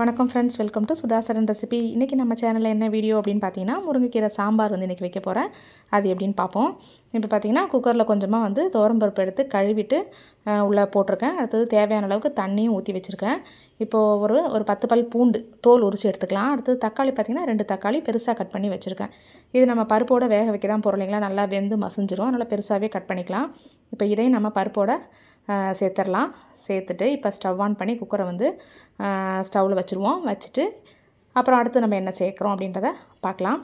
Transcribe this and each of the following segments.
வணக்கம் friends welcome to Sudhasaran recipe இன்றைக்கி நம்ம சேனலில் என்ன வீடியோ அப்படின்னு பார்த்தீங்கன்னா முருங்கைக்கீரை சாம்பார் வந்து இன்றைக்கி வைக்க போகிறேன் அது எப்படின்னு பார்ப்போம். இப்போ பார்த்தீங்கன்னா குக்கரில் கொஞ்சமாக வந்து பருப்பு எடுத்து கழுவிட்டு உள்ளே போட்டிருக்கேன். அடுத்தது தேவையான அளவுக்கு தண்ணியும் ஊற்றி வச்சுருக்கேன். இப்போது ஒரு ஒரு பத்து பல் பூண்டு தோல் உரிச்சு எடுத்துக்கலாம். அடுத்தது தக்காளி பார்த்திங்கன்னா ரெண்டு தக்காளி பெருசாக கட் பண்ணி வச்சுருக்கேன். இது நம்ம பருப்போட வேக வைக்க தான் போகிறோம் இல்லைங்களா? நல்லா வெந்து மசிஞ்சிரும். அதனால் பெருசாகவே கட் பண்ணிக்கலாம். இப்போ இதையும் நம்ம பருப்போட சேர்த்துடலாம் சேர்த்துட்டு இப்போ ஸ்டவ் ஆன் பண்ணி குக்கரை வந்து ஸ்டவ்வில் வச்சுருவோம். வச்சுட்டு அப்புறம் அடுத்து நம்ம என்ன சேர்க்குறோம் அப்படின்றத பார்க்கலாம்.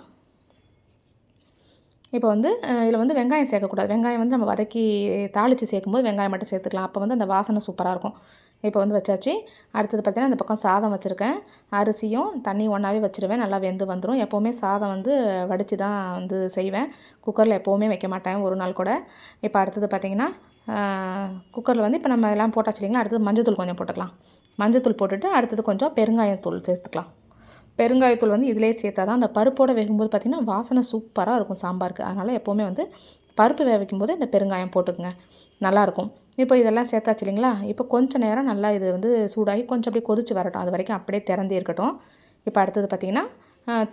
இப்போ வந்து இதில் வந்து வெங்காயம் சேர்க்கக்கூடாது. வெங்காயம் வந்து நம்ம வதக்கி தாளித்து சேர்க்கும்போது வெங்காயம் மட்டும் சேர்த்துக்கலாம். அப்போ வந்து அந்த வாசனை சூப்பராக இருக்கும். இப்போ வந்து வச்சாச்சு. அடுத்தது பார்த்திங்கன்னா இந்த பக்கம் சாதம் வச்சுருக்கேன். அரிசியும் தண்ணி ஒன்றாவே வச்சுருவேன். நல்லா வெந்து வந்துடும் எப்போவுமே சாதம் வந்து வடித்து தான் வந்து செய்வேன். குக்கரில் எப்போவுமே வைக்க மாட்டேன். ஒரு நாள் கூட. இப்போ அடுத்தது பார்த்திங்கன்னா குக்கரில் வந்து இப்போ நம்ம எல்லாம் போட்டாச்சு இல்லைங்களா? அடுத்தது மஞ்சத்தூள் கொஞ்சம் போட்டுக்கலாம். மஞ்சத்தூள் போட்டுட்டு அடுத்தது கொஞ்சம் பெருங்காயத்தூள் சேர்த்துக்கலாம். பெருங்காயத்தூள் வந்து இதிலே சேர்த்தா தான் அந்த பருப்போடு வேகும்போது பார்த்திங்கன்னா வாசனை சூப்பராக இருக்கும் சாம்பாருக்கு. அதனால் எப்போவுமே வந்து பருப்பு வேவிக்கும் வைக்கும்போது இந்த பெருங்காயம் போட்டுக்குங்க. நல்லாயிருக்கும். இப்போ இதெல்லாம் சேர்த்தாச்சு இல்லைங்களா? இப்போ கொஞ்சம் நேரம் நல்லா இது வந்து சூடாகி கொஞ்சம் அப்படியே கொதிச்சு வரட்டும். அது வரைக்கும் அப்படியே திறந்தே இருக்கட்டும். இப்போ அடுத்தது பார்த்திங்கன்னா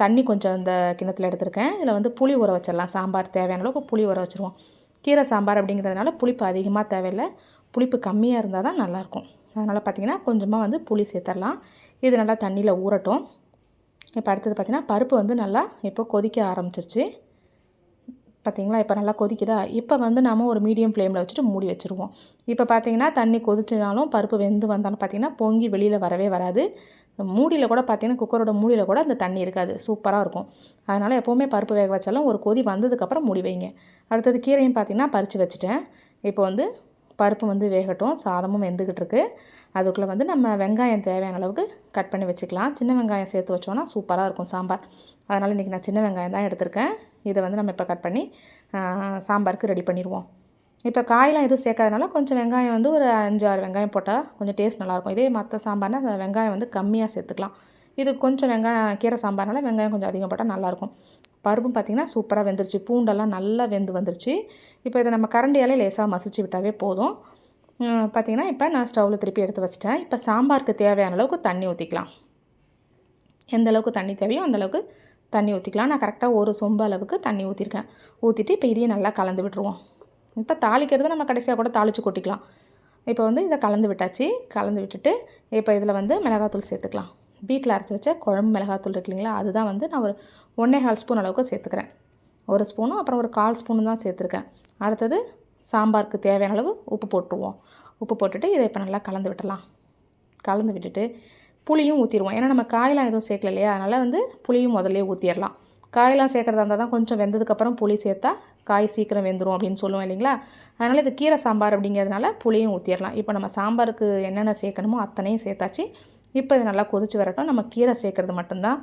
தண்ணி கொஞ்சம் இந்த கிணத்துல எடுத்திருக்கேன். இதில் வந்து புளி ஊற வச்சிடலாம். சாம்பார் தேவையான அளவுக்கு புளி ஊற வச்சுருவோம். கீரை சாம்பார் அப்படிங்கிறதுனால புளிப்பு அதிகமாக தேவையில்லை. புளிப்பு கம்மியாக இருந்தால் தான் நல்லாயிருக்கும். அதனால் பார்த்திங்கன்னா கொஞ்சமாக வந்து புளி சேர்த்துடலாம். இது நல்லா தண்ணியில் ஊறட்டும். இப்போ அடுத்தது பார்த்திங்கன்னா பருப்பு வந்து நல்லா இப்போ கொதிக்க ஆரம்பிச்சிருச்சு. பார்த்தீங்களா? இப்போ நல்லா கொதிக்குதா? இப்போ வந்து நாம ஒரு மீடியம் ஃப்ளேமில் வச்சுட்டு மூடி வச்சுருவோம். இப்போ பார்த்தீங்கன்னா தண்ணி கொதிச்சினாலும் பருப்பு வெந்து வந்தாலும் பார்த்தீங்கன்னா பொங்கி வெளியில் வரவே வராது. மூடியில் கூட பார்த்தீங்கன்னா குக்கரோட மூடியில் கூட அந்த தண்ணி இருக்காது. சூப்பராக இருக்கும். அதனால் எப்போவுமே பருப்பு வேக வச்சாலும் ஒரு கொதி வந்ததுக்கப்புறம் மூடி வைங்க. அடுத்தது கீரையும் பார்த்தீங்கன்னா பறித்து வச்சுட்டேன். இப்போ வந்து பருப்பு வந்து வேகட்டும். சாதமும் வெந்துக்கிட்டு இருக்குது அதுக்குள்ளே வந்து நம்ம வெங்காயம் தேவையான அளவுக்கு கட் பண்ணி வச்சுக்கலாம். சின்ன வெங்காயம் சேர்த்து வச்சோன்னா சூப்பராக இருக்கும் சாம்பார். அதனால் இன்றைக்கி நான் சின்ன வெங்காயம் தான் எடுத்திருக்கேன். இதை வந்து நம்ம இப்போ கட் பண்ணி சாம்பாருக்கு ரெடி பண்ணிடுவோம். இப்போ காயெலாம் எதுவும் சேர்க்காதனால கொஞ்சம் வெங்காயம் வந்து ஒரு அஞ்சு ஆறு வெங்காயம் போட்டால் கொஞ்சம் டேஸ்ட் நல்லாயிருக்கும். இதே மற்ற சாம்பார்னா அந்த வெங்காயம் வந்து கம்மியாக சேர்த்துக்கலாம். இது கொஞ்சம் வெங்காயம் கீரை சாம்பார்னால வெங்காயம் கொஞ்சம் அதிகம் போட்டால் நல்லாயிருக்கும். பருப்பும் பார்த்திங்கன்னா சூப்பராக வெந்துருச்சு. பூண்டெல்லாம் நல்லா வெந்து வந்துருச்சு. இப்போ இதை நம்ம கரண்டியாலே லேசாக மசிச்சு விட்டாவே போதும். பார்த்திங்கன்னா இப்போ நான் ஸ்டவ்வில் திருப்பி எடுத்து வச்சிட்டேன். இப்போ சாம்பாருக்கு தேவையான அளவுக்கு தண்ணி ஊற்றிக்கலாம் எந்த அளவுக்கு தண்ணி தேவையோ அந்தளவுக்கு தண்ணி ஊற்றிக்கலாம் நான் கரெக்டாக ஒரு சொம்பு அளவுக்கு தண்ணி ஊற்றிருக்கேன் ஊற்றிட்டு இப்போ இதையும் நல்லா கலந்து விட்டுருவோம். இப்போ தாளிக்கிறது நம்ம கடைசியாக கூட தாளித்து கொட்டிக்கலாம். இப்போ வந்து இதை கலந்து விட்டாச்சு. கலந்து விட்டுட்டு இப்போ இதில் வந்து மிளகாத்தூள் சேர்த்துக்கலாம். வீட்டில் அரைச்சி வச்ச குழம்பு மிளகாத்தூள் இருக்கு இல்லைங்களா அதுதான் வந்து நான் ஒரு ஒன்றே கால் ஸ்பூன் அளவுக்கு சேர்த்துக்கிறேன். ஒரு ஸ்பூனும் அப்புறம் ஒரு கால் ஸ்பூனும் தான் சேர்த்துருக்கேன். அடுத்தது சாம்பாருக்கு தேவையான அளவு உப்பு போட்டுருவோம். உப்பு போட்டுட்டு இதை இப்போ நல்லா கலந்து விட்டுடலாம். கலந்து விட்டுட்டு புளியும் ஊற்றிடுவோம் ஏன்னா நம்ம காயெலாம் எதுவும் சேர்க்கல இல்லையா அதனால் வந்து புளியும் முதல்ல ஊற்றிடலாம் காயெல்லாம் சேர்க்குறதா இருந்தால் தான் கொஞ்சம் வெந்ததுக்கப்புறம் புளி சேர்த்தா காய் சீக்கிரம் வெந்துடும் அப்படின்னு சொல்லுவோம் இல்லைங்களா? அதனால் இது கீரை சாம்பார் அப்படிங்கிறதுனால புளியும் ஊற்றிடலாம் இப்போ நம்ம சாம்பாருக்கு என்னென்ன சேர்க்கணுமோ அத்தனையும் சேர்த்தாச்சு. இப்போ இது நல்லா கொதிச்சு வரட்டும். நம்ம கீரை சேர்க்குறது மட்டும்தான்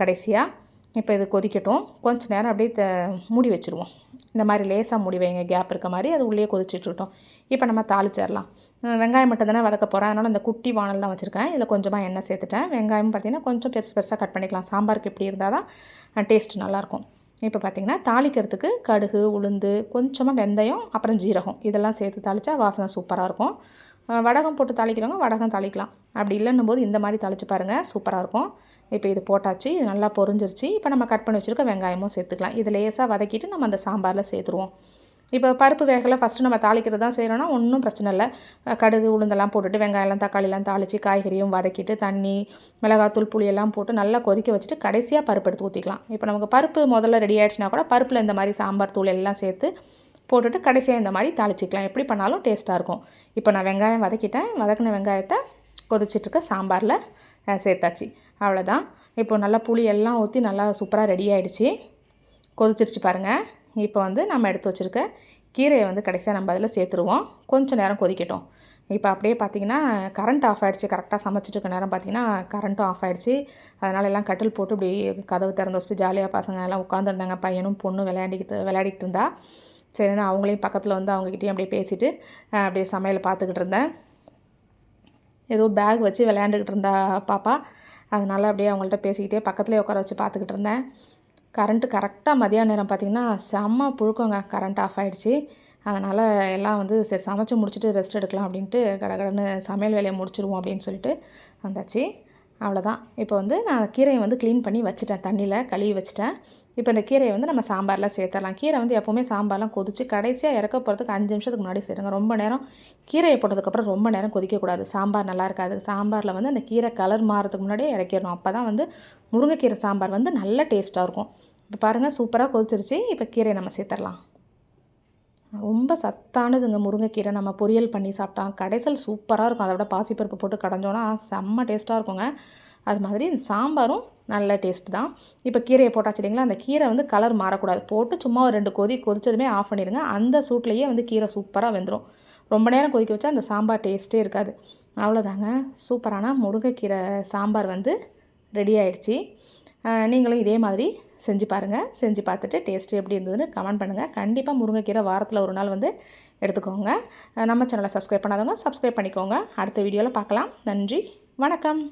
கடைசியாக இப்போ இது கொதிக்கட்டும். கொஞ்சம் நேரம் அப்படியே த மூடி வச்சுருவோம். இந்த மாதிரி லேசாக மூடி வைங்க கேப் இருக்க மாதிரி அது உள்ளே கொதிச்சிட்ருக்கட்டும் இப்போ நம்ம தாளிச்சிடலாம். வெங்காயம் மட்டும் தானே வதக்க போகிறேன் அதனால் அந்த குட்டி வானல் தான் வச்சுருக்கேன். இதில் கொஞ்சமாக எண்ணெய் சேர்த்துட்டேன். வெங்காயம் பார்த்திங்கன்னா கொஞ்சம் பெருசு பெருசாக கட் பண்ணிக்கலாம். சாம்பாருக்கு இப்படி இருந்தால் தான் டேஸ்ட் நல்லாயிருக்கும். இப்போ பார்த்திங்கன்னா தாளிக்கிறதுக்கு கடுகு உளுந்து கொஞ்சமாக வெந்தயம் அப்புறம் ஜீரகம். இதெல்லாம் சேர்த்து தாளித்தா வாசனை சூப்பராக இருக்கும். வடகம் போட்டு தாளிக்கிறவங்க வடகம் தாளிக்கலாம். அப்படி இல்லைன்னும் போது இந்த மாதிரி தாளித்து பாருங்கள் சூப்பராக இருக்கும். இப்போ இது போட்டாச்சு. இது நல்லா பொரிஞ்சிருச்சு. இப்போ நம்ம கட் பண்ணி வச்சுருக்க வெங்காயமும் சேர்த்துக்கலாம். இது லேசாக வதக்கிட்டு நம்ம அந்த சாம்பாரில் சேர்த்துருவோம். இப்போ பருப்பு வேகலை ஃபஸ்ட்டு நம்ம தாளிக்கிறது தான் செய்கிறோன்னா ஒன்றும் பிரச்சனை இல்லை. கடுகு உளுந்தெல்லாம் போட்டுட்டு வெங்காயம்லாம் தக்காளிலாம் தாளித்து காய்கறியும் வதக்கிட்டு தண்ணி மிளகாத்தூள் புளியெல்லாம் போட்டு நல்லா கொதிக்க வச்சுட்டு கடைசியாக பருப்பு எடுத்து ஊற்றிக்கலாம் இப்போ நமக்கு பருப்பு முதல்ல ரெடி ஆகிடுச்சுனா கூட பருப்பில் இந்த மாதிரி சாம்பார் தூள் எல்லாம் சேர்த்து போட்டுட்டு கடைசியாக இந்த மாதிரி தாளிச்சிக்கலாம். எப்படி பண்ணாலும் டேஸ்ட்டாக இருக்கும். இப்போ நான் வெங்காயம் வதக்கிட்டேன். வதக்கின வெங்காயத்தை கொதிச்சிட்ருக்க சாம்பாரில் சேர்த்தாச்சு. அவ்வளோதான் இப்போ நல்லா புளி எல்லாம் ஊற்றி நல்லா சூப்பராக ரெடி ஆகிடுச்சி கொதிச்சிருச்சு பாருங்கள் இப்போ வந்து நம்ம எடுத்து வச்சுருக்க கீரையை வந்து கடைசியாக நம்ம அதில் சேர்த்துருவோம். கொஞ்சம் நேரம் கொதிக்கட்டும். இப்போ அப்படியே பார்த்தீங்கன்னா கரண்ட் ஆஃப் ஆகிடுச்சு கரெக்டாக சமைச்சிட்டு இருக்க நேரம் பார்த்தீங்கன்னா கரண்ட்டும் ஆஃப் ஆகிடுச்சு அதனால எல்லாம் கட்டில் போட்டு இப்படி கதவு திறந்து வச்சுட்டு ஜாலியாக பசங்க எல்லாம் உட்காந்துருந்தாங்க பையனும் பொண்ணும் விளையாடிக்கிட்டு விளையாடிக்கிட்டு இருந்தா. சரின்னு அவங்களையும் பக்கத்தில் வந்து அவங்ககிட்டயும் அப்படியே பேசிட்டு அப்படியே சமையல் பார்த்துக்கிட்டு இருந்தேன். ஏதோ பேக் வச்சு விளையாண்டுக்கிட்டு இருந்தா பாப்பா. அதனால் அப்படியே அவங்கள்ட்ட பேசிக்கிட்டே பக்கத்துலேயே உட்கார வச்சு பார்த்துக்கிட்டு இருந்தேன். கரண்ட்டு கரெக்டாக மதியான நேரம் பார்த்திங்கன்னா செம்ம புழுக்கங்க கரண்ட் ஆஃப் ஆகிடுச்சி அதனால் எல்லாம் வந்து சரி சமைச்சு முடிச்சுட்டு ரெஸ்ட் எடுக்கலாம் அப்படின்ட்டு கடகடன்னு சமையல் வேலையை முடிச்சிருவோம் அப்படின்னு சொல்லிட்டு வந்தாச்சு. அவ்வளோதான் இப்போ வந்து நான் கீரையை வந்து க்ளீன் பண்ணி வச்சுட்டேன் தண்ணியில் கழுவி வச்சுட்டேன். இப்போ இந்த கீரையை வந்து நம்ம சாம்பாரில் சேர்த்துடலாம். கீரை வந்து எப்போவுமே சாம்பார்லாம் கொதித்து கடைசியாக இறக்க போகிறதுக்கு அஞ்சு நிமிஷத்துக்கு முன்னாடி சேருங்க ரொம்ப நேரம் கீரையை போட்டதுக்கப்புறம் ரொம்ப நேரம் கொதிக்கக்கூடாது. சாம்பார் நல்லா இருக்காது. சாம்பாரில் வந்து அந்த கீரை கலர் மாறதுக்கு முன்னாடியே இறக்கிடணும். அப்போ தான் வந்து முருங்கைக்கீரை சாம்பார் வந்து நல்ல டேஸ்ட்டாக இருக்கும். இப்போ பாருங்கள் சூப்பராக கொதிச்சிருச்சு. இப்போ கீரையை நம்ம சேர்த்துடலாம். ரொம்ப சத்தானதுங்க முருங்கைக்கீரை. நம்ம பொரியல் பண்ணி சாப்பிட்டா கடைசல் சூப்பராக இருக்கும். அதை விட பாசிப்பருப்பு போட்டு கடைஞ்சோன்னா செம்ம டேஸ்ட்டாக இருக்குங்க. அது மாதிரி இந்த சாம்பாரும் நல்ல டேஸ்ட் தான். இப்போ கீரையை போட்டாச்சு இல்லைங்களா? அந்த கீரை வந்து கலர் மாறக்கூடாது. போட்டு சும்மா ஒரு ரெண்டு கொதி கொதிச்சதுமே ஆஃப் பண்ணிடுங்க. அந்த சூட்லேயே வந்து கீரை சூப்பராக வெந்துடும் ரொம்ப நேரம் கொதிக்க வச்சா அந்த சாம்பார் டேஸ்ட்டே இருக்காது. அவ்வளோதாங்க சூப்பரான முருங்கைக்கீரை சாம்பார் வந்து ரெடி ஆயிடுச்சு. நீங்களும் இதே மாதிரி செஞ்சு பாருங்கள் செஞ்சு பார்த்துட்டு டேஸ்ட்டு எப்படி இருந்ததுன்னு கமெண்ட் பண்ணுங்கள் கண்டிப்பாக முருங்கைக்கீரை வாரத்தில் ஒரு நாள் வந்து எடுத்துக்கோங்க. நம்ம சேனலை சப்ஸ்கிரைப் பண்ணாதவங்க சப்ஸ்கிரைப் பண்ணிக்கோங்க. அடுத்த வீடியோவில் பார்க்கலாம். நன்றி. வணக்கம்.